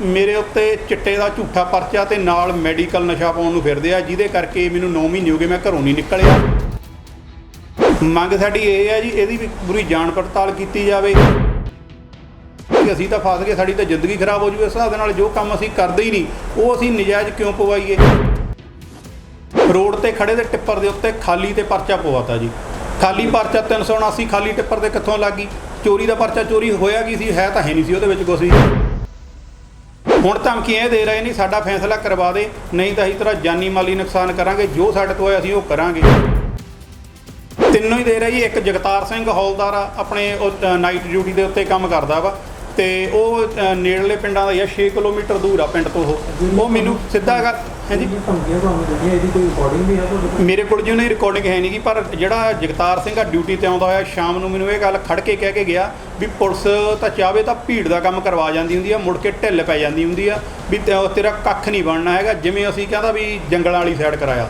ਮੇਰੇ ਉੱਤੇ ਚਿੱਟੇ ਦਾ ਝੂਠਾ ਪਰਚਾ ਤੇ ਨਾਲ ਮੈਡੀਕਲ ਨਸ਼ਾ ਪਾਉਣ ਨੂੰ ਫਿਰਦੇ ਆ, ਜਿਹਦੇ ਕਰਕੇ ਮੈਨੂੰ 9 ਮਹੀਨੇ ਹੋ ਗਏ ਮੈਂ ਘਰੋਂ ਨਹੀਂ ਨਿਕਲਿਆ। ਮੰਗ ਸਾਡੀ ਇਹ ਹੈ ਜੀ, ਇਹਦੀ ਵੀ ਪੂਰੀ ਜਾਣ ਪੜਤਾਲ ਕੀਤੀ ਜਾਵੇ। ਕਿ ਅਸੀਂ ਤਾਂ ਫਸ ਗਏ, ਸਾਡੀ ਤਾਂ ਜ਼ਿੰਦਗੀ ਖਰਾਬ ਹੋ ਜੂ ਇਸ ਹਿਸਾਬ ਦੇ ਨਾਲ ਜੋ ਕੰਮ ਅਸੀਂ ਕਰਦੇ ਹੀ ਨਹੀਂ, ਉਹ ਅਸੀਂ ਨਜਾਇਜ਼ ਕਿਉਂ ਪਵਾਈਏ? ਰੋਡ ਤੇ ਖੜੇ ਦੇ ਟਿੱਪਰ ਦੇ ਉੱਤੇ ਖਾਲੀ ਤੇ ਪਰਚਾ ਪਵਾਤਾ ਜੀ। ਖਾਲੀ ਪਰਚਾ 379 ਖਾਲੀ ਟਿੱਪਰ ਤੇ ਕਿੱਥੋਂ ਲੱਗੀ ਚੋਰੀ ਦਾ ਪਰਚਾ ਚੋਰੀ ਹੋਇਆ ਕੀ ਸੀ? ਹੈ ਤਾਂ ਹੈ ਨਹੀਂ ਸੀ ਉਹਦੇ ਵਿੱਚ ਕੁਛ ਵੀ। ਹੁਣ ਧਮਕੀਆਂ ਇਹ ਦੇ ਰਹੇ ਨੇ, ਸਾਡਾ ਫੈਸਲਾ ਕਰਵਾ ਦੇ, ਨਹੀਂ ਤਾਂ ਅਸੀਂ ਤੇਰਾ ਜਾਨੀ ਮਾਲੀ ਨੁਕਸਾਨ ਕਰਾਂਗੇ, ਜੋ ਸਾਡੇ ਤੋਂ ਹੋਇਆ ਅਸੀਂ ਉਹ ਕਰਾਂਗੇ। ਤਿੰਨੋਂ ਹੀ ਦੇ ਰਹੇ ਜੀ, ਇੱਕ ਜਗਤਾਰ ਸਿੰਘ ਹੌਲਦਾਰ ਆ, ਆਪਣੇ ਉਹ ਨਾਈਟ ਡਿਊਟੀ ਦੇ ਉੱਤੇ ਕੰਮ ਕਰਦਾ ਵਾ, ਤੇ ਉਹ ਨੇੜਲੇ ਪਿੰਡਾਂ ਦਾ ਹੀ ਆ 6 ਕਿਲੋਮੀਟਰ ਦੂਰ ਆ ਪਿੰਡ ਤੋਂ ਉਹ। ਉਹ ਮੈਨੂੰ ਸਿੱਧਾ ਹੈਗਾ ਹਾਂਜੀ। ਜਿਹੜੀ ਧਮਕੀਆਂ ਤੁਹਾਨੂੰ ਦਿੱਤੀਆਂ ਇਹਦੀ ਕੋਈ ਰਿਕਾਰਡਿੰਗ ਵੀ ਹੈ ਤੁਹਾਡੇ ਕੋਲ? ਮੇਰੇ ਕੋਲ ਜੀ ਉਹਨੇ ਰਿਕਾਰਡਿੰਗ ਹੈ ਨਹੀਂ ਗੀ ਪਰ ਜਿਹੜਾ ਜਗਤਾਰ ਸਿੰਘ ਆ ਡਿਊਟੀ ਤੇ ਆਉਂਦਾ ਹੋਇਆ ਸ਼ਾਮ ਨੂੰ ਮੈਨੂੰ ਇਹ ਗੱਲ ਖੜ ਕੇ ਕਹਿ ਕੇ ਗਿਆ ਵੀ ਪੁਲਿਸ ਤਾਂ ਚਾਹਵੇ ਤਾਂ ਭੀੜ ਦਾ ਕੰਮ ਕਰਵਾ ਜਾਂਦੀ ਹੁੰਦੀ ਆ ਮੁੜ ਕੇ ਢਿੱਲ ਪੈ ਜਾਂਦੀ ਹੁੰਦੀ ਆ ਵੀ ਤੇ- ਤੇਰਾ ਕੱਖ ਨਹੀਂ ਬਣਨਾ ਹੈਗਾ ਜਿਵੇਂ ਅਸੀਂ ਕਹਿੰਦਾ ਵੀ ਜੰਗਲਾਂ ਵਾਲੀ ਸਾਈਡ ਕਰਾਇਆ।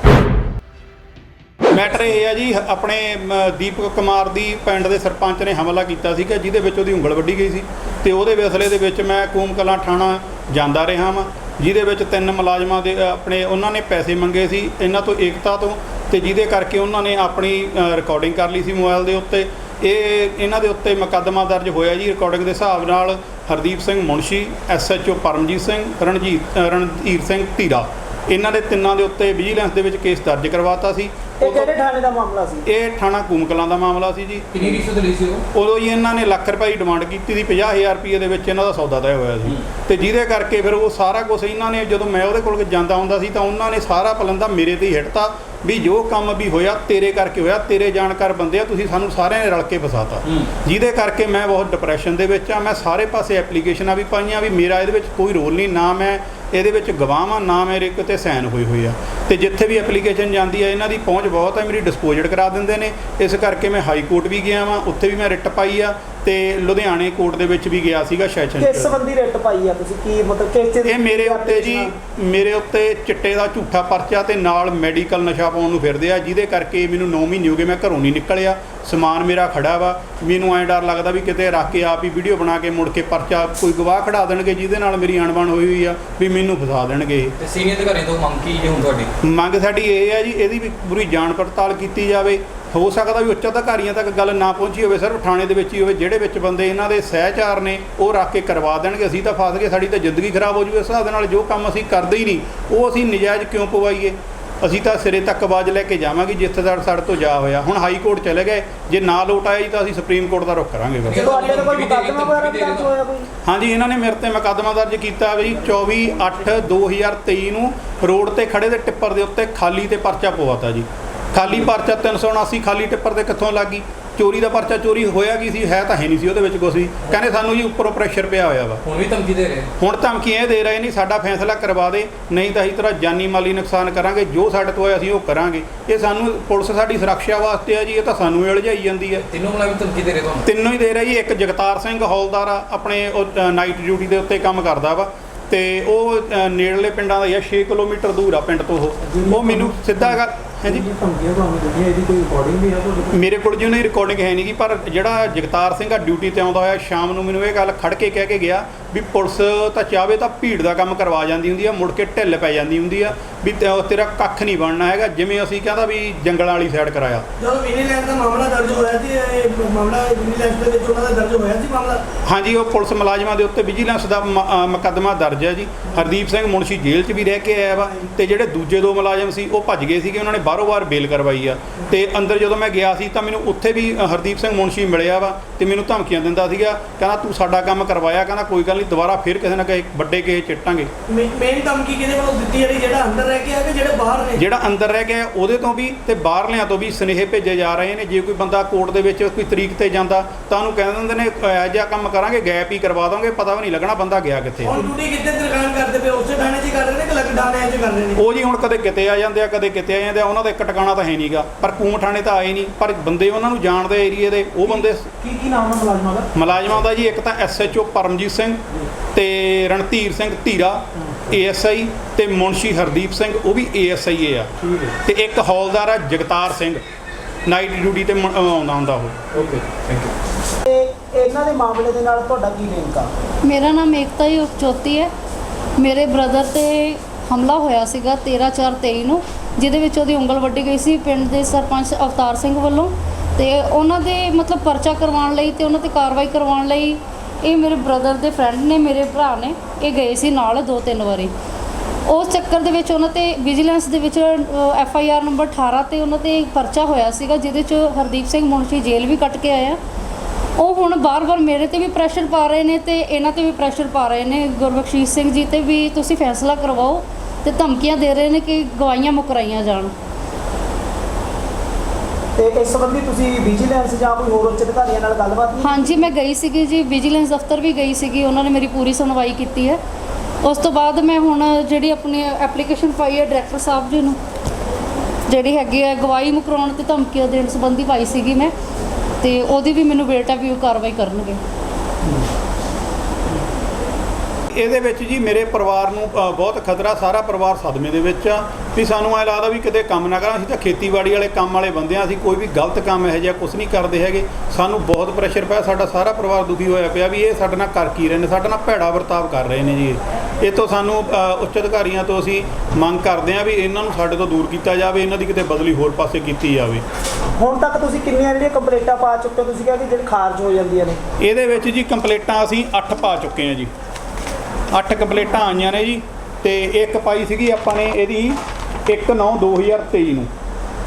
ਮੈਟਰ ਇਹ ਆ ਜੀ ਆਪਣੇ ਮ, ਦੀਪਕ ਕੁਮਾਰ ਦੀ ਪਿੰਡ ਦੇ ਸਰਪੰਚ ਨੇ ਹਮਲਾ ਕੀਤਾ ਸੀਗਾ ਜਿਹਦੇ ਵਿੱਚ ਉਹਦੀ ਉਂਗਲ ਵੱਢੀ ਗਈ ਸੀ ਤੇ ਉਹਦੇ ਵਿਸਲੇ ਦੇ ਵਿੱਚ ਮੈਂ ਕੂਮ ਕਲਾਂ ਥਾਣਾ ਜਾਂਦਾ ਰਿਹਾ ਵਾਂ। ਜਿਹਦੇ ਵਿੱਚ ਤਿੰਨ ਮੁਲਾਜ਼ਮਾਂ ਦੇ ਆਪਣੇ, ਉਹਨਾਂ ਨੇ ਪੈਸੇ ਮੰਗੇ ਸੀ, ਇਹਨਾਂ ਤੋਂ ਏਕਤਾ ਤੋਂ, ਤੇ ਜਿਹਦੇ ਕਰਕੇ ਉਹਨਾਂ ਨੇ ਆਪਣੀ ਰਿਕਾਰਡਿੰਗ ਕਰ ਲਈ ਸੀ ਮੋਬਾਈਲ ਦੇ ਉੱਤੇ। ਇਹ, ਇਹਨਾਂ ਦੇ ਉੱਤੇ ਮੁਕੱਦਮਾ ਦਰਜ ਹੋਇਆ ਜੀ ਰਿਕਾਰਡਿੰਗ ਦੇ ਹਿਸਾਬ ਨਾਲ ਹਰਦੀਪ ਸਿੰਘ ਮੁਨਸ਼ੀ ਐਸਐਚਓ ਪਰਮਜੀਤ ਸਿੰਘ, ਰਣਜੀਤ ਰਣਧੀਰ ਸਿੰਘ ਧੀਰਾ। ਇਹਨਾਂ ਦੇ ਤਿੰਨਾਂ ਦੇ ਉੱਤੇ ਵਿਜੀਲੈਂਸ ਦੇ ਵਿੱਚ ਕੇਸ ਦਰਜ ਕਰਵਾਤਾ ਸੀ। ਇਹ ਕਿਹੜੇ ਥਾਣੇ ਦਾ ਮਾਮਲਾ ਸੀ? ਇਹ ਥਾਣਾ ਕੂਮਕਲਾਂ ਦਾ ਮਾਮਲਾ ਸੀ ਜੀ। ਕਿੰਨੀ ਰਿਸ਼ਵਤ ਲਈ ਸੀ ਉਹ? ਉਦੋਂ ਹੀ ਇਹਨਾਂ ਨੇ ਲੱਖ ਰੁਪਏ ਦੀ ਡਿਮਾਂਡ ਕੀਤੀ ਸੀ 50000 ਰੁਪਏ ਦੇ ਵਿੱਚ ਇਹਨਾਂ ਦਾ ਸੌਦਾ ਤੈਅ ਹੋਇਆ ਸੀ। ਤੇ ਜਿਹਦੇ ਕਰਕੇ ਫਿਰ ਉਹ ਸਾਰਾ ਕੁਝ ਇਹਨਾਂ ਨੇ ਜਦੋਂ ਮੈਂ ਉਹਦੇ ਕੋਲ ਜਾਂਦਾ ਹੁੰਦਾ ਸੀ ਤਾਂ ਉਹਨਾਂ ਨੇ ਸਾਰਾ ਪਲੰਦਾ ਮੇਰੇ ਤੇ ਹੀ ਹਿੱਟਤਾ ਵੀ ਜੋ ਕੰਮ ਵੀ ਹੋਇਆ ਤੇਰੇ ਕਰਕੇ ਹੋਇਆ ਤੇਰੇ ਜਾਣਕਾਰ ਬੰਦੇ ਆ ਤੁਸੀਂ ਸਾਨੂੰ ਸਾਰਿਆਂ ਨੇ ਰਲ ਕੇ ਫਸਾਤਾ। ਜਿਹਦੇ ਕਰਕੇ ਮੈਂ ਬਹੁਤ ਡਿਪਰੈਸ਼ਨ ਦੇ ਵਿੱਚ ਆ ਮੈਂ ਸਾਰੇ ਪਾਸੇ ਐਪਲੀਕੇਸ਼ਨਾਂ ਵੀ ਪਾਈਆਂ ਵੀ ਮੇਰਾ ਇਹਦੇ ਵਿੱਚ ਕੋਈ ਰੋਲ ਨਹੀਂ ਨਾ ਮੈਂ ਇਹਦੇ ਵਿੱਚ ਗਵਾਹ ਆ ਨਾ ਮੇਰੇ ਕਿਤੇ ਸਾਈਨ ਹੋਏ ਹੋਏ ਆ। ਤੇ ਜਿੱਥੇ ਵੀ ਐਪਲੀਕੇਸ਼ਨ ਜਾਂਦੀ ਹੈ ਇਹਨਾਂ ਦੀ ਪਹੁੰਚ ਬਹੁਤ ਹੈ ਮੇਰੀ ਡਿਸਪੋਜ਼ਡ ਕਰਾ ਦਿੰਦੇ ਨੇ। ਇਸ ਕਰਕੇ ਮੈਂ ਹਾਈ ਕੋਰਟ ਵੀ ਗਿਆ ਵਾਂ, ਉੱਥੇ ਵੀ ਮੈਂ ਰਿਟ ਪਾਈ ਆ। ਤੇ ਲੁਧਿਆਣੇ ਕੋਰਟ ਦੇ ਵਿੱਚ ਵੀ ਗਿਆ ਸੀਗਾ ਸੈਸ਼ਨ ਕਿਸ ਸੰਬੰਧੀ ਰਿਟ ਪਾਈ ਆ ਤੁਸੀਂ? ਕੀ ਮਤਲਬ ਕਿਸ ਚੀਜ਼ ਇਹ ਮੇਰੇ ਉੱਤੇ ਜੀ ਮੇਰੇ ਉੱਤੇ ਚਿੱਟੇ ਦਾ ਝੂਠਾ ਪਰਚਾ ਤੇ ਨਾਲ ਮੈਡੀਕਲ ਨਸ਼ਾ ਪਾਉਣ ਨੂੰ ਫਿਰਦੇ ਆ ਜਿਹਦੇ ਕਰਕੇ ਮੈਨੂੰ 9 ਮਹੀਨੇ ਹੋ ਗਏ ਮੈਂ ਘਰੋਂ ਨਹੀਂ ਨਿਕਲਿਆ। ਸਮਾਨ ਮੇਰਾ ਖੜਾ ਵਾ। ਮੈਨੂੰ ਐਂ ਡਰ ਲੱਗਦਾ ਵੀ ਕਿਤੇ ਰੱਖ ਕੇ ਆਪ ਹੀ ਵੀਡੀਓ ਬਣਾ ਕੇ ਮੁੜ ਕੇ ਪਰਚਾ ਕੋਈ ਗਵਾਹ ਖੜਾ ਦੇਣਗੇ ਜਿਹਦੇ ਨਾਲ ਮੇਰੀ ਅਣਬਣ ਹੋਈ ਹੋਈ ਆ ਵੀ ਮੈਨੂੰ ਫਸਾ ਦੇਣਗੇ। ਤੇ ਸੀਨੀਅਰ ਅਧਿਕਾਰੀ ਤੋਂ ਮੰਗ ਕੀ ਜੇ ਹੁਣ ਤੁਹਾਡੀ? ਮੰਗ ਸਾਡੀ ਇਹ ਹੈ ਜੀ ਇਹਦੀ ਵੀ ਪੂਰੀ ਜਾਂਚ ਪੜਤਾਲ ਕੀਤੀ ਜਾਵੇ। ਹੋ ਸਕਦਾ ਵੀ ਉੱਚ ਅਧਿਕਾਰੀਆਂ ਤੱਕ ਗੱਲ ਨਾ ਪਹੁੰਚੀ ਹੋਵੇ ਸਿਰਫ ਥਾਣੇ ਦੇ ਵਿੱਚ ਹੀ ਹੋਵੇ ਜਿਹੜੇ ਵਿੱਚ ਬੰਦੇ ਇਹਨਾਂ ਦੇ ਸਹਿਚਾਰ ਨੇ ਉਹ ਰੱਖ ਕੇ ਕਰਵਾ ਦੇਣਗੇ ਅਸੀਂ ਤਾਂ ਫਸ ਗਏ ਸਾਡੀ ਤਾਂ ਜ਼ਿੰਦਗੀ ਖਰਾਬ ਹੋ ਜੂ ਇਸ ਹਿਸਾਬ ਦੇ ਨਾਲ ਜੋ ਕੰਮ ਅਸੀਂ ਕਰਦੇ ਹੀ ਨਹੀਂ ਉਹ ਅਸੀਂ ਨਜਾਇਜ਼ ਕਿਉਂ ਪਵਾਈਏ? ਅਸੀਂ ਤਾਂ ਸਿਰੇ ਤੱਕ ਆਵਾਜ਼ ਲੈ ਕੇ ਜਾਵਾਂਗੇ ਜਿੱਥੇ ਤੱਕ ਸਾਡੇ ਤੋਂ ਜਾ ਹੋਇਆ। ਹੁਣ ਹਾਈ ਕੋਰਟ ਚਲੇ ਗਏ ਜੇ ਨਾ ਲੋਟ ਆਇਆ ਜੀ ਤਾਂ ਅਸੀਂ ਸੁਪਰੀਮ ਕੋਰਟ ਦਾ ਰੁਖ ਕਰਾਂਗੇ ਹਾਂਜੀ ਇਹਨਾਂ ਨੇ ਮੇਰੇ ਤੇ ਮੁਕੱਦਮਾ ਦਰਜ ਕੀਤਾ ਵੀ 24 8 2023 ਨੂੰ ਰੋਡ ਤੇ ਖੜੇ ਦੇ ਟਿੱਪਰ ਦੇ ਉੱਤੇ ਖਾਲੀ ਤੇ ਪਰਚਾ ਪਵਾਤਾ ਜੀ। ਖਾਲੀ ਪਰਚਾ 379 ਖਾਲੀ ਟਿੱਪਰ ਤੇ ਕਿੱਥੋਂ ਲੱਗੀ? ਚੋਰੀ ਦਾ ਪਰਚਾ ਚੋਰੀ ਹੋਇਆ ਕੀ ਸੀ? ਹੈ ਤਾਂ ਹੈ ਨਹੀਂ ਸੀ ਉਹਦੇ ਵਿੱਚ ਕੁਛ ਵੀ। ਕਹਿੰਦੇ ਸਾਨੂੰ ਜੀ ਉੱਪਰੋਂ ਪ੍ਰੈਸ਼ਰ ਪਿਆ ਹੋਇਆ ਵਾ। ਹੁਣ ਵੀ ਧਮਕੀ ਦੇ ਰਹੇ ਹੁਣ ਧਮਕੀਆਂ ਇਹ ਦੇ ਰਹੇ ਨੇ ਸਾਡਾ ਫੈਸਲਾ ਕਰਵਾ ਦੇ ਨਹੀਂ ਤਾਂ ਅਸੀਂ ਤੇਰਾ ਜਾਨੀ ਮਾਲੀ ਨੁਕਸਾਨ ਕਰਾਂਗੇ ਜੋ ਸਾਡੇ ਤੋਂ ਹੋਇਆ ਅਸੀਂ ਉਹ ਕਰਾਂਗੇ। ਇਹ ਸਾਨੂੰ ਪੁਲਿਸ ਸਾਡੀ ਸੁਰੱਖਿਆ ਵਾਸਤੇ ਆ ਜੀ ਇਹ ਤਾਂ ਸਾਨੂੰ ਹੀ ਉਲਝਾਈ ਜਾਂਦੀ ਹੈ ਤਿੰਨੋਂ ਮੁਲਾਜ਼ਮ ਧਮਕੀ ਦੇ ਰਹੇ ਤੁਹਾਨੂੰ? ਤਿੰਨੋਂ ਹੀ ਦੇ ਰਿਹਾ ਜੀ ਇੱਕ ਜਗਤਾਰ ਸਿੰਘ ਹੌਲਦਾਰ ਆ ਆਪਣੇ ਉਹ ਨਾਈਟ ਡਿਊਟੀ ਦੇ ਉੱਤੇ ਕੰਮ ਕਰਦਾ ਵਾ। ਤੇ ਉਹ ਨੇੜਲੇ ਪਿੰਡਾਂ ਦਾ ਹੀ ਆ 6 ਕਿਲੋਮੀਟਰ ਦੂਰ ਆ ਪਿੰਡ ਤੋਂ ਉਹ। ਉਹ ਮੈਨੂੰ ਸਿੱਧਾ ਹੈਗਾ ਹਾਂਜੀ। ਜਿਹੜੀ ਧਮਕੀਆਂ ਤੁਹਾਨੂੰ ਦਿੱਤੀਆਂ ਇਹਦੀ ਕੋਈ ਰਿਕਾਰਡਿੰਗ ਵੀ ਹੈ ਤੁਹਾਡੇ ਕੋਲ? ਮੇਰੇ ਕੋਲ ਜੀ ਉਹਨੇ ਰਿਕਾਰਡਿੰਗ ਹੈ ਨਹੀਂ ਗੀ ਪਰ ਜਿਹੜਾ ਜਗਤਾਰ ਸਿੰਘ ਆ ਡਿਊਟੀ ਤੇ ਆਉਂਦਾ ਹੋਇਆ ਸ਼ਾਮ ਨੂੰ ਮੈਨੂੰ ਇਹ ਗੱਲ ਖੜ ਕੇ ਕਹਿ ਕੇ ਗਿਆ ਵੀ ਪੁਲਿਸ ਤਾਂ ਚਾਹਵੇ ਤਾਂ ਭੀੜ ਦਾ ਕੰਮ ਕਰਵਾ ਜਾਂਦੀ ਹੁੰਦੀ ਆ ਮੁੜ ਕੇ ਢਿੱਲ ਪੈ ਜਾਂਦੀ ਹੁੰਦੀ ਆ ਵੀ ਤੇ- ਤੇਰਾ ਕੱਖ ਨਹੀਂ ਬਣਨਾ ਹੈਗਾ ਜਿਵੇਂ ਅਸੀਂ ਕਹਿੰਦਾ ਵੀ ਜੰਗਲਾਂ ਵਾਲੀ ਸਾਈਡ ਕਰਾਇਆ। ਜਦੋਂ ਵਿਨੀਲੈਂਡ ਦਾ ਮਾਮਲਾ ਦਰਜ ਹੋਇਆ ਸੀ ਇਹ ਮਾਮਲਾ ਵਿਨੀਲੈਂਡ ਦੇ ਵਿੱਚ ਉਹਨਾਂ ਦਾ ਦਰਜ ਹੋਇਆ ਸੀ ਮਾਮਲਾ? ਹਾਂਜੀ ਉਹ ਪੁਲਿਸ ਮੁਲਾਜ਼ਮਾਂ ਦੇ ਉੱਤੇ ਵਿਜੀਲੈਂਸ ਦਾ ਮ- ਅ, ਮੁਕੱਦਮਾ ਦਰਜ ਹੈ ਜੀ। ਹਰਦੀਪ ਸਿੰਘ ਮੁਨਸ਼ੀ ਜੇਲ੍ਹ 'ਚ ਵੀ ਰਹਿ ਕੇ ਆਇਆ ਵਾ ਤੇ ਜਿਹੜੇ ਦੂਜੇ ਦੋ ਮੁਲਾਜ਼ਮ ਸੀ ਉਹ ਭੱਜ ਗਏ ਸੀਗੇ ਉਹਨਾਂ ਨੇ ਬਾਹਰੋਂ ਬਾਹਰ ਬੇਲ ਕਰਵਾਈ ਆ। ਤੇ ਅੰਦਰ ਜਦੋਂ ਮੈਂ ਗਿਆ ਸੀ ਤਾਂ ਮੈਨੂੰ ਉੱਥੇ ਵੀ ਹਰਦੀਪ ਸਿੰਘ ਮੁਨਸ਼ੀ ਮਿਲਿਆ ਵਾ ਤੇ ਮੈਨੂੰ ਧਮਕੀਆਂ ਦਿੰਦਾ ਸੀਗਾ। ਕਹਿੰਦਾ ਤੂੰ ਸਾਡਾ ਕੰਮ ਕਰਵਾਇਆ। ਕਹਿੰਦਾ ਕੋਈ ਗੱਲ ਨਹੀਂ ਦੁਬਾਰਾ ਫਿਰ ਕਿਸੇ ਨਾ ਕਿਸੇ ਵੱਡੇ ਕਿਸੇ ਚਿੱਟਾਂਗੇ। ਮੇਨ ਧਮਕੀ ਕਿਹਦੇ ਵੱਲੋਂ ਦਿੱਤੀ ਜਿਹੜੀ ਜਿਹੜਾ ਅੰਦਰ ਰਹਿ ਕੇ ਆ ਕਿ ਜਿਹੜੇ ਬਾਹਰ ਨੇ? ਜਿਹੜਾ ਅੰਦਰ ਰਹਿ ਗਿਆ ਉਹਦੇ ਤੋਂ ਵੀ ਤੇ ਬਾਹਰਲਿਆਂ ਤੋਂ ਵੀ ਸੁਨੇਹੇ ਭੇਜੇ ਜਾ ਰਹੇ ਨੇ। ਜੇ ਕੋਈ ਬੰਦਾ ਕੋਰਟ ਦੇ ਵਿੱਚ ਕੋਈ ਤਰੀਕ ਤੇ ਜਾਂਦਾ ਤਾਂ ਉਹਨੂੰ ਕਹਿ ਦਿੰਦੇ ਨੇ ਇਹੋ ਜਿਹਾ ਕੰਮ ਕਰਾਂਗੇ ਗੈਪ ਹੀ ਕਰਵਾ ਦਾਂਗੇ ਪਤਾ ਵੀ ਨਹੀਂ ਲੱਗਣਾ ਬੰਦਾ ਗਿਆ ਕਿੱਥੇ ਹੁਣ ਡਿਊਟੀ ਕਿੱਥੇ ਦੁਕਾਨ ਕਰਦੇ ਪਏ ਉਸੇ ਥਾਣੇ 'ਚ ਕਰ ਰਹੇ ਨੇ ਕਿ ਲੱਗ ਥਾਣੇ 'ਚ ਕਰ ਰਹੇ ਨੇ? ਉਹ ਜੀ ਹੁਣ ਕਦੇ ਕਿਤੇ ਆ ਜਾਂਦੇ ਆ ਕਦੇ ਕਿਤੇ ਆ ਜਾਂਦੇ ਆ। ਉਹਨਾਂ ਦਾ ਇੱਕ ਟਿਕਾਣਾ ਤਾਂ ਹੈ ਨਹੀਂਗਾ ਪਰ ਕੂਮ ਥਾਣੇ ਤਾਂ ਆਏ ਨਹੀਂ ਪਰ ਬੰਦੇ ਉਹਨਾਂ ਨੂੰ ਜਾਣਦੇ ਏਰੀਏ ਦੇ ਉਹ ਬੰਦੇ ਕੀ ਕੀ ਨਾਮ ਹੈ ਮੁਲਾਜ਼ਮਾਂ ਦਾ? ਮੁਲਾਜ਼ਮਾਂ ਦਾ ਜੀ ਇੱਕ ਤਾਂ ਐਸਐਚਓ ਪਰਮਜੀਤ ਸਿੰਘ ਤੇ ਰਣਧੀਰ ਸਿੰਘ ਧੀਰਾ ਏਐਸਆਈ ਤੇ ਮੁਨਸ਼ੀ ਹਰਦੀਪ ਸਿੰਘ ਉਹ ਵੀ ਏਐਸਆਈ ਆ। ਤੇ ਇੱਕ ਹੌਲਦਾਰ ਆ ਜਗਤਾਰ ਸਿੰਘ ਨਾਈਟ ਡਿਊਟੀ ਤੇ ਆਉਂਦਾ ਹੁੰਦਾ ਉਹ। ਓਕੇ ਥੈਂਕ ਯੂ ਤੇ ਇਹਨਾਂ ਦੇ ਮਾਮਲੇ ਦੇ ਨਾਲ ਤੁਹਾਡਾ ਕੀ ਲਿੰਕ ਆ? ਮੇਰਾ ਨਾਮ ਏਕਤਾ ਹੀ ਉਪਚੋਤੀ ਹੈ। ਮੇਰੇ ਬ੍ਰਦਰ ਤੇ ਹਮਲਾ ਹੋਇਆ ਸੀਗਾ 13/4/23 ਨੂੰ। ਜਿਹਦੇ ਵਿੱਚ ਉਹਦੀ ਉਂਗਲ ਵੱਢੀ ਗਈ ਸੀ ਪਿੰਡ ਦੇ ਸਰਪੰਚ ਅਵਤਾਰ ਸਿੰਘ ਵੱਲੋਂ ਤੇ ਉਹਨਾਂ ਦੇ ਮਤਲਬ ਪਰਚਾ ਕਰਵਾਉਣ ਲਈ ਤੇ ਉਹਨਾਂ ਤੇ ਕਾਰਵਾਈ ਕਰਵਾਉਣ ਲਈ ਇਹ ਮੇਰੇ ਬ੍ਰਦਰ ਦੇ ਫਰੈਂਡ ਨੇ, ਮੇਰੇ ਭਰਾ ਨੇ, ਇਹ ਗਏ ਸੀ ਨਾਲ ਦੋ ਤਿੰਨ ਵਾਰੀ। ਉਸ ਚੱਕਰ ਦੇ ਵਿੱਚ ਉਹਨਾਂ ਤੇ ਵਿਜੀਲੈਂਸ ਦੇ ਵਿੱਚ ਐਫ ਆਈ ਆਰ ਨੰਬਰ 18 ਤੇ ਉਹਨਾਂ ਤੇ ਪਰਚਾ ਹੋਇਆ ਸੀਗਾ, ਜਿਹਦੇ ਚ ਹਰਦੀਪ ਸਿੰਘ ਮੁਨਸ਼ੀ ਜੇਲ੍ਹ ਵੀ ਕੱਟ ਕੇ ਆਇਆ। ਉਹ ਹੁਣ ਬਾਰ-ਬਾਰ ਮੇਰੇ ਤੇ ਵੀ ਪ੍ਰੈਸ਼ਰ ਪਾ ਰਹੇ ਨੇ ਤੇ ਇਹਨਾਂ ਤੇ ਵੀ ਪ੍ਰੈਸ਼ਰ ਪਾ ਰਹੇ ਨੇ। ਗੁਰਬਖਸ਼ੀਸ਼ ਸਿੰਘ ਜੀ ਤੇ ਵੀ ਤੁਸੀਂ ਫੈਸਲਾ ਕਰਵਾਓ। ਤੇ ਧਮਕੀਆਂ ਦੇ ਰਹੇ ਨੇ ਕਿ ਗਵਾਹੀਆਂ ਮੁਕਰਾਈਆਂ ਜਾਣ। ਤੇ ਇਸ ਸੰਬੰਧੀ ਤੁਸੀਂ ਵਿਜੀਲੈਂਸ ਜਾਂ ਕੋਈ ਹੋਰ ਉੱਚ ਅਧਿਕਾਰੀਆਂ ਨਾਲ ਗੱਲਬਾਤ ਨਹੀਂ ਹਾਂਜੀ ਮੈਂ ਗਈ ਸੀਗੀ ਜੀ ਵਿਜੀਲੈਂਸ ਦਫ਼ਤਰ ਵੀ ਗਈ ਸੀਗੀ ਉਹਨਾਂ ਨੇ ਮੇਰੀ ਪੂਰੀ ਸੁਣਵਾਈ ਕੀਤੀ ਹੈ। ਉਸ ਤੋਂ ਬਾਅਦ ਮੈਂ ਹੁਣ ਜਿਹੜੀ ਆਪਣੀ ਐਪਲੀਕੇਸ਼ਨ ਪਾਈ ਹੈ ਡਾਇਰੈਕਟਰ ਸਾਹਿਬ ਜੀ ਨੂੰ ਜਿਹੜੀ ਹੈਗੀ ਹੈ ਗਵਾਹੀ ਮੁਕਰਾਉਣ ਤੇ ਧਮਕੀਆਂ ਦੇਣ ਸੰਬੰਧੀ ਪਾਈ ਸੀਗੀ ਮੈਂ ਤੇ ਉਹਦੀ ਵੀ ਮੈਨੂੰ ਹੈ ਵੀ ਉਹ ਕਾਰਵਾਈ ਕਰਨਗੇ। ਇਹਦੇ ਵਿੱਚ ਜੀ ਮੇਰੇ ਪਰਿਵਾਰ ਨੂੰ ਅ, ਬਹੁਤ ਖਤਰਾ ਸਾਰਾ ਪਰਿਵਾਰ ਸਦਮੇ ਦੇ ਵਿੱਚ ਆ। ਵੀ ਸਾਨੂੰ ਐ ਲੱਗਦਾ ਵੀ ਕਿਤੇ ਕੰਮ ਨਾ ਕਰਾਂ। ਅਸੀਂ ਤਾਂ ਖੇਤੀਬਾੜੀ ਵਾਲੇ ਕੰਮ ਵਾਲੇ ਬੰਦੇ ਆ। ਅਸੀਂ ਕੋਈ ਵੀ ਗਲਤ ਕੰਮ ਇਹੋ ਜਿਹਾ ਕੁਝ ਨਹੀਂ ਕਰਦੇ ਹੈਗੇ। ਸਾਨੂੰ ਬਹੁਤ ਪ੍ਰੈਸ਼ਰ ਪਿਆ। ਸਾਡਾ ਸਾਰਾ ਪਰਿਵਾਰ ਦੁਖੀ ਹੋਇਆ ਪਿਆ ਵੀ ਇਹ ਸਾਡੇ ਨਾਲ ਕਰ ਕੀ ਰਹੇ ਨੇ ਸਾਡੇ ਨਾਲ ਭੈੜਾ ਵਰਤਾਵ ਕਰ ਰਹੇ ਨੇ ਜੀ ਇਹ। ਇਹ ਤੋਂ ਸਾਨੂੰ ਅ, ਉੱਚ ਅਧਿਕਾਰੀਆਂ ਤੋਂ ਅਸੀਂ ਮੰਗ ਕਰਦੇ ਆ ਵੀ ਇਹਨਾਂ ਨੂੰ ਸਾਡੇ ਤੋਂ ਦੂਰ ਕੀਤਾ ਜਾਵੇ ਇਹਨਾਂ ਦੀ ਕਿਤੇ ਬਦਲੀ ਹੋਰ ਪਾਸੇ ਕੀਤੀ ਜਾਵੇ। ਹੁਣ ਤੱਕ ਤੁਸੀਂ ਕਿੰਨੀਆਂ ਜਿਹੜੀਆਂ ਕੰਪਲੇਂਟਾਂ ਪਾ ਚੁੱਕੇ ਹੋ? ਤੁਸੀਂ ਕਿਹਾ ਕਿ ਜਿਹੜੀ ਖਾਰਜ ਹੋ ਜਾਂਦੀਆਂ ਨੇ। ਇਹਦੇ ਵਿੱਚ ਜੀ ਕੰਪਲੇਟਾਂ ਅਸੀਂ 8 ਪਾ ਚੁੱਕੇ ਹਾਂ ਜੀ। 8 ਕੰਪਲੇਟਾਂ ਆਈਆਂ ਨੇ ਜੀ ਤੇ ਇੱਕ ਪਾਈ ਸੀਗੀ ਆਪਾਂ ਨੇ ਇਹਦੀ 1/9/2023 ਨੂੰ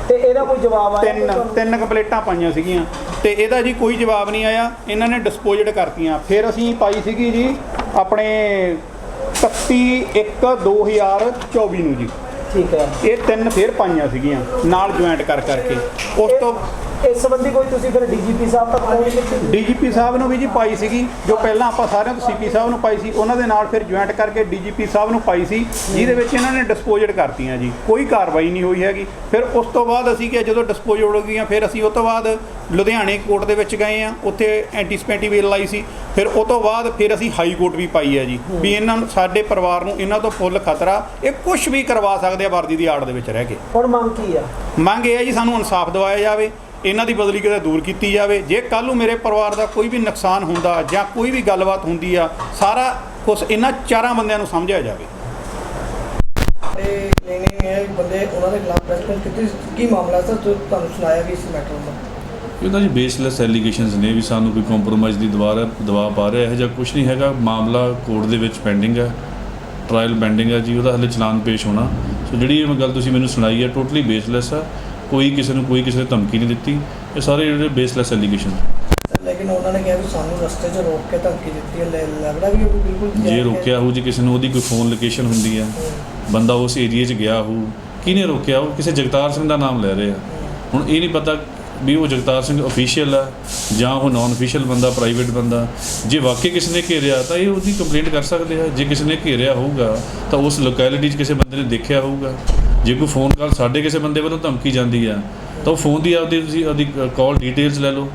ਤੇ ਇਹਦਾ ਕੋਈ ਜਵਾਬ ਆਇਆ ਤਿੰਨ? ਤਿੰਨ ਕੰਪਲੇਟਾਂ ਪਾਈਆਂ ਸੀਗੀਆਂ। ਤੇ ਇਹਦਾ ਜੀ ਕੋਈ ਜਵਾਬ ਨਹੀਂ ਆਇਆ ਇਹਨਾਂ ਨੇ ਡਿਸਪੋਜ਼ਡ ਕਰਤੀਆਂ। ਫਿਰ ਅਸੀਂ ਪਾਈ ਸੀਗੀ ਜੀ ਆਪਣੇ 31/1/2024 ਨੂੰ ਜੀ। ਠੀਕ ਹੈ। ਇਹ ਤਿੰਨ ਫਿਰ ਪਾਈਆਂ ਸੀਗੀਆਂ ਨਾਲ ਜੁਆਇੰਟ ਕਰ ਕਰਕੇ ਉਸ ਤੋਂ ਇਸ ਸੰਬੰਧੀ ਕੋਈ ਤੁਸੀਂ ਫਿਰ ਡੀਜੀਪੀ ਸਾਹਿਬ ਤੱਕ ਪਹੁੰਚ ਕੀਤੀ ਡੀਜੀਪੀ ਸਾਹਿਬ ਨੂੰ ਵੀ ਜੀ ਪਾਈ ਸੀਗੀ ਜੋ ਪਹਿਲਾਂ ਆਪਾਂ ਸਾਰਿਆਂ ਤੋਂ ਸੀਪੀ ਸਾਹਿਬ ਨੂੰ ਪਾਈ ਸੀ ਉਹਨਾਂ ਦੇ ਨਾਲ ਫਿਰ ਜੁਆਇੰਟ ਕਰਕੇ ਡੀਜੀਪੀ ਸਾਹਿਬ ਨੂੰ ਪਾਈ ਸੀ ਜਿਹਦੇ ਵਿੱਚ ਇਹਨਾਂ ਨੇ ਡਿਸਪੋਜ਼ਡ ਕਰਤੀਆਂ ਜੀ। ਕੋਈ ਕਾਰਵਾਈ ਨਹੀਂ ਹੋਈ ਹੈਗੀ। ਫਿਰ ਉਸ ਤੋਂ ਬਾਅਦ ਅਸੀਂ ਕਿ ਜਦੋਂ ਡਿਸਪੋਜ਼ਡ ਹੋ ਗਈਆਂ ਫਿਰ ਅਸੀਂ ਉਸ ਤੋਂ ਬਾਅਦ ਲੁਧਿਆਣੇ ਕੋਰਟ ਦੇ ਵਿੱਚ ਗਏ ਆ ਉੱਥੇ ਐਂਟੀਸਪੈਂਟੀ ਵੇਲ ਲਾਈ ਸੀ। ਫਿਰ ਉਸ ਤੋਂ ਬਾਅਦ ਫਿਰ ਅਸੀਂ ਹਾਈ ਕੋਰਟ ਵੀ ਪਾਈ ਹੈ ਜੀ ਵੀ ਇਹਨਾਂ ਨੂੰ ਸਾਡੇ ਪਰਿਵਾਰ ਨੂੰ ਇਹਨਾਂ ਤੋਂ ਫੁੱਲ ਖਤਰਾ ਇਹ ਕੁਝ ਵੀ ਕਰਵਾ ਸਕਦੇ ਆ ਵਰਦੀ ਦੀ ਆੜ ਦੇ ਵਿੱਚ ਰਹਿ ਕੇ। ਹੁਣ ਮੰਗ ਕੀ ਆ? ਮੰਗ ਇਹ ਹੈ ਜੀ ਸਾਨੂੰ ਇਨਸਾਫ ਦਿਵਾਇਆ ਜਾਵੇ। ਇਹਨਾਂ ਦੀ ਬਦਲੀ ਕਿਤੇ ਦੂਰ ਕੀਤੀ ਜਾਵੇ ਜੇ ਕੱਲ ਨੂੰ ਮੇਰੇ ਪਰਿਵਾਰ ਦਾ ਕੋਈ ਵੀ ਨੁਕਸਾਨ ਹੁੰਦਾ ਜਾਂ ਕੋਈ ਵੀ ਗੱਲਬਾਤ ਹੁੰਦੀ ਆ ਸਾਰਾ ਕੁਝ ਇਹਨਾਂ ਚਾਰਾਂ ਬੰਦਿਆਂ ਨੂੰ ਸਮਝਿਆ ਜਾਵੇ। ਇਹ ਨਹੀਂ ਨਹੀਂ ਇਹ ਬੰਦੇ ਉਹਨਾਂ ਦੇ ਖਿਲਾਫ ਪ੍ਰੈਸ ਕੀਤੀ ਕੀ ਮਾਮਲਾ ਸਰ? ਜੋ ਤੁਹਾਨੂੰ ਸੁਣਾਇਆ ਵੀ ਇਸ ਮੈਟਰ ਦਾ ਇਹ ਤਾਂ ਜੀ ਬੇਸਲੈਸ ਐਲੀਗੇਸ਼ਨਸ ਨੇ ਵੀ ਸਾਨੂੰ ਕੋਈ ਕੰਪਰੋਮਾਈਜ਼ ਦੀ ਦਵਾਰ ਦਵਾ ਪਾ ਰਿਹਾ ਹੈ ਜਾਂ ਕੁਝ ਨਹੀਂ ਹੈਗਾ। ਮਾਮਲਾ ਕੋਰਟ ਦੇ ਵਿੱਚ ਪੈਂਡਿੰਗ ਹੈ ਟ੍ਰਾਇਲ ਪੈਂਡਿੰਗ ਹੈ ਜੀ ਉਹਦਾ ਹਲੇ ਚਲਾਨ ਪੇਸ਼ ਹੋਣਾ। ਸੋ ਜਿਹੜੀ ਇਹ ਗੱਲ ਤੁਸੀਂ ਮੈਨੂੰ ਸੁਣਾਈ ਹੈ ਟੋਟਲੀ ਬੇਸਲੈਸ ਹੈ। ਕੋਈ ਕਿਸੇ ਨੂੰ ਕੋਈ ਕਿਸੇ ਨੇ ਧਮਕੀ ਨਹੀਂ ਦਿੱਤੀ। ਇਹ ਸਾਰੇ ਜਿਹੜੇ ਬੇਸਲੈਸ ਐਲੀਗੇਸ਼ਨ ਲੇਕਿਨ ਉਹਨਾਂ ਨੇ ਕਿਹਾ ਵੀ ਸਾਨੂੰ ਰਸਤੇ 'ਚ ਰੋਕ ਕੇ ਧਮਕੀ ਦਿੱਤੀ ਹੈ। ਲੱਗਦਾ ਵੀ ਉਹ ਬਿਲਕੁਲ ਜੇ। ਰੋਕਿਆ ਹੋ ਜੀ ਕਿਸੇ ਨੂੰ ਉਹਦੀ ਕੋਈ ਫੋਨ ਲੋਕੇਸ਼ਨ ਹੁੰਦੀ ਹੈ। ਬੰਦਾ ਉਸ ਏਰੀਏ 'ਚ ਗਿਆ ਹੋ ਕਿਹਨੇ ਰੋਕਿਆ? ਉਹ ਕਿਸੇ ਜਗਤਾਰ ਸਿੰਘ ਦਾ ਨਾਮ ਲੈ ਰਹੇ ਆ। ਹੁਣ ਇਹ ਨਹੀਂ ਪਤਾ ਵੀ ਉਹ ਜਗਤਾਰ ਸਿੰਘ ਅਫੀਸ਼ੀਅਲ ਹੈ ਜਾਂ ਉਹ ਨਾਨ ਅਫੀਸ਼ੀਅਲ ਬੰਦਾ ਪ੍ਰਾਈਵੇਟ ਬੰਦਾ। ਜੇ ਵਾਕਈ ਕਿਸੇ ਨੇ ਘੇਰਿਆ ਤਾਂ ਇਹ ਉਹਦੀ ਕੰਪਲੇਂਟ ਕਰ ਸਕਦੇ ਆ। ਜੇ ਕਿਸੇ ਨੇ ਘੇਰਿਆ ਹੋਊਗਾ ਤਾਂ ਉਸ ਲੋਕੈਲਿਟੀ 'ਚ ਕਿਸੇ ਬੰਦੇ ਨੇ ਦੇਖਿਆ ਹੋਊਗਾ। ਜੇ ਕੋਈ ਫੋਨ ਕਾਲ ਸਾਡੇ ਕਿਸੇ ਬੰਦੇ ਵੱਲੋਂ ਧਮਕੀ ਜਾਂਦੀ ਆ ਤਾਂ ਉਹ ਫੋਨ ਦੀ ਆਪਦੀ ਤੁਸੀਂ ਉਹਦੀ ਕਾਲ ਡਿਟੇਲਸ ਲੈ ਲਓ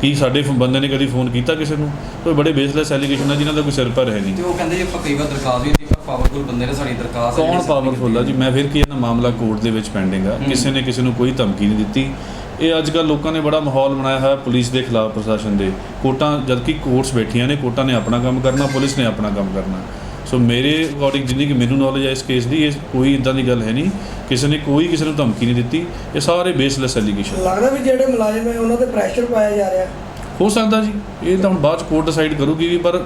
ਕੀ ਸਾਡੇ ਬੰਦੇ ਨੇ ਕਦੀ ਫੋਨ ਕੀਤਾ ਕਿਸੇ ਨੂੰ ਕੋਈ ਬੜੇ ਬੇਸਲੈਸ ਐਲੀਗੇਸ਼ਨ ਆ ਜਿਨ੍ਹਾਂ ਦਾ ਕੋਈ ਸਿਰ ਪਰ ਹੈ ਨਹੀਂ। ਤੇ ਉਹ ਕਹਿੰਦੇ ਜੀ ਆਪਾਂ ਕਈ ਵਾਰ ਦਰਖਾਸਤ ਵੀ ਦਿੱਤੀ ਪਰ ਪਾਵਰਫੁਲ ਬੰਦੇ ਨੇ ਸਾਡੀ ਦਰਖਾਸਤ ਕੌਣ ਪਾਵਰਫੁੱਲ ਆ? ਜੀ ਮੈਂ ਫਿਰ ਕੀ ਇਹਨਾਂ ਮਾਮਲਾ ਕੋਰਟ ਦੇ ਵਿੱਚ ਪੈਂਡਿੰਗ ਆ। ਕਿਸੇ ਨੇ ਕਿਸੇ ਨੂੰ ਕੋਈ ਧਮਕੀ ਨਹੀਂ ਦਿੱਤੀ। ਇਹ ਅੱਜ ਕੱਲ੍ਹ ਲੋਕਾਂ ਨੇ ਬੜਾ ਮਾਹੌਲ ਬਣਾਇਆ ਹੋਇਆ ਪੁਲਿਸ ਦੇ ਖਿਲਾਫ ਪ੍ਰਸ਼ਾਸਨ ਦੇ। ਕੋਰਟਾਂ ਜਦਕਿ ਕੋਰਟਸ ਬੈਠੀਆਂ ਨੇ ਕੋਰਟਾਂ ਨੇ ਆਪਣਾ ਕੰਮ ਕਰਨਾ ਪੁਲਿਸ ਨੇ ਆਪਣਾ ਕੰਮ ਕਰਨਾ। ਸੋ ਮੇਰੇ ਅਕੋਰਡਿੰਗ ਜਿੰਨੀ ਕਿ ਮੈਨੂੰ ਨੌਲੇਜ ਹੈ ਇਸ ਕੇਸ ਦੀ ਇਹ ਕੋਈ ਇਦਾਂ ਦੀ ਗੱਲ ਹੈ ਨਹੀਂ। ਕਿਸੇ ਨੇ ਕੋਈ ਕਿਸੇ ਨੂੰ ਧਮਕੀ ਨਹੀਂ ਦਿੱਤੀ। ਇਹ ਸਾਰੇ ਬੇਸਲੈਸ ਐਲੀਗੇਸ਼ਨ ਲੱਗਦਾ ਵੀ ਜਿਹੜੇ ਮੁਲਾਜ਼ਮ ਹੈ ਉਹਨਾਂ ਤੇ ਪ੍ਰੈਸ਼ਰ ਪਾਇਆ ਜਾ ਰਿਹਾ। ਹੋ ਸਕਦਾ ਜੀ। ਇਹ ਤਾਂ ਹੁਣ ਬਾਅਦ ਚ ਕੋਰਟ ਡਿਸਾਈਡ ਕਰੂਗੀ ਵੀ ਪਰ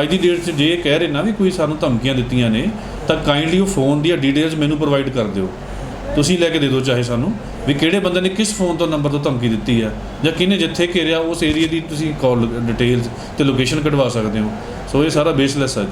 ਅੱਜ ਦੀ ਡੇਟ 'ਚ ਜੇ ਇਹ ਕਹਿ ਰਹੇ ਨਾ ਵੀ ਕੋਈ ਸਾਨੂੰ ਧਮਕੀਆਂ ਦਿੱਤੀਆਂ ਨੇ ਤਾਂ ਕਾਈਂਡਲੀ ਉਹ ਫੋਨ ਦੀਆਂ ਡਿਟੇਲਸ ਮੈਨੂੰ ਪ੍ਰੋਵਾਈਡ ਕਰ ਦਿਓ। ਤੁਸੀਂ ਲੈ ਕੇ ਦੇ ਦਿਓ ਚਾਹੇ ਸਾਨੂੰ ਵੀ ਕਿਹੜੇ ਬੰਦੇ ਨੇ ਕਿਸ ਫੋਨ ਤੋਂ ਨੰਬਰ ਤੋਂ ਧਮਕੀ ਦਿੱਤੀ ਆ ਜਾਂ ਕਿਹਨੇ ਜਿੱਥੇ ਘੇਰਿਆ ਉਸ ਏਰੀਆ ਦੀ ਤੁਸੀਂ ਕਾਲ ਡਿਟੇਲਸ ਤੇ ਲੋਕੇਸ਼ਨ ਕਢਵਾ ਸਕਦੇ ਹੋ। ਸੋ ਇਹ ਸਾਰਾ ਬੇਸਲੈਸ ਹੈ